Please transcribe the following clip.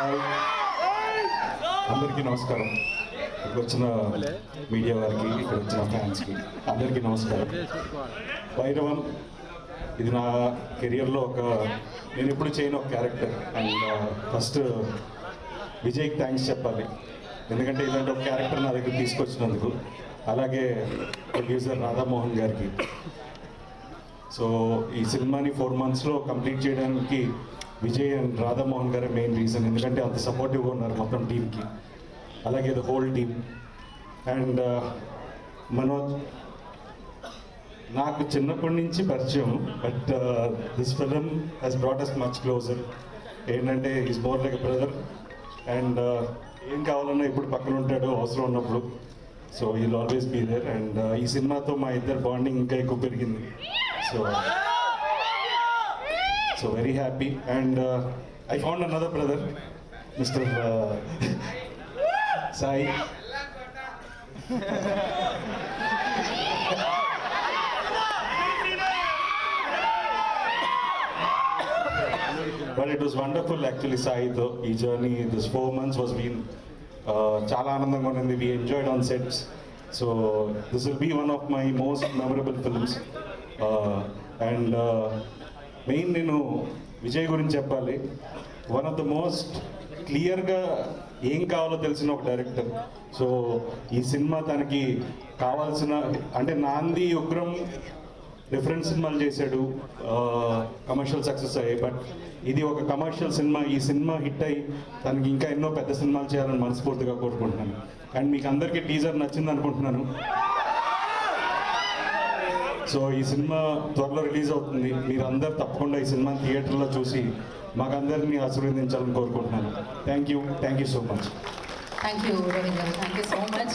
Hi అందరికీ నమస్కారం. ఇక్కడ వచ్చిన మీడియా వారికి ఇక్కడ వచ్చిన ఫ్యాన్స్కి అందరికీ నమస్కారం. భైరవం ఇది నా కెరియర్లో ఒక నేను ఎప్పుడు చేయను ఒక క్యారెక్టర్. అండ్ ఫస్ట్ విజయ్కి థ్యాంక్స్ చెప్పాలి. ఎందుకంటే ఇలాంటి ఒక క్యారెక్టర్ నా దగ్గర తీసుకొచ్చినందుకు. అలాగే ప్రొడ్యూసర్ రాధామోహన్ గారికి. సో ఈ సినిమాని ఫోర్ మంత్స్లో కంప్లీట్ చేయడానికి విజయ్ అండ్ రాధామోహన్ గారే మెయిన్ రీజన్ ఎందుకంటే అంత సపోర్టివ్గా ఉన్నారు మొత్తం టీంకి అలాగే the whole team and Manoj నాకు చిన్నప్పటి నుంచి పరిచయం but this film he's brought us much closer ఏంటంటే is more like brother and ఏం కావాలన్నా ఇప్పుడు పక్కన ఉంటాడు అవసరం ఉన్నప్పుడు. So uh, he always be there and ఈ సినిమాతో మా ఇద్దరు బాండింగ్ ఇంకా ఎక్కువ పెరిగింది. So so very happy and I found another brother mister Sai but it was wonderful actually సాయితో ఈ journey this four months was been uh, చాలా ఆనందంగా ఉన్నది we enjoyed on sets so this will be one of my most memorable films and main నేను విజయ్ గురించి చెప్పాలి. One of the most క్లియర్గా ఏం కావాలో తెలిసిన ఒక డైరెక్టర్ సో ఈ సినిమా తనకి కావాల్సిన అంటే నాంది ఉగ్రం డిఫరెంట్ సినిమాలు చేశాడు కమర్షియల్ సక్సెస్ అయ్యాయి. బట్ ఇది ఒక కమర్షియల్ సినిమా ఈ సినిమా హిట్ అయ్యి తనకి ఇంకా ఎన్నో పెద్ద సినిమాలు చేయాలని మనస్ఫూర్తిగా కోరుకుంటున్నాను. అండ్ మీకు అందరికీ టీజర్ నచ్చింది అనుకుంటున్నాను. సో ఈ సినిమా త్వరలో రిలీజ్ అవుతుంది. మీరు అందరు తప్పకుండా ఈ సినిమా థియేటర్లో చూసి మాకందరినీ ఆశీర్వదించాలని కోరుకుంటున్నాను. Thank you thank you so much thank you Ravindra thank you so much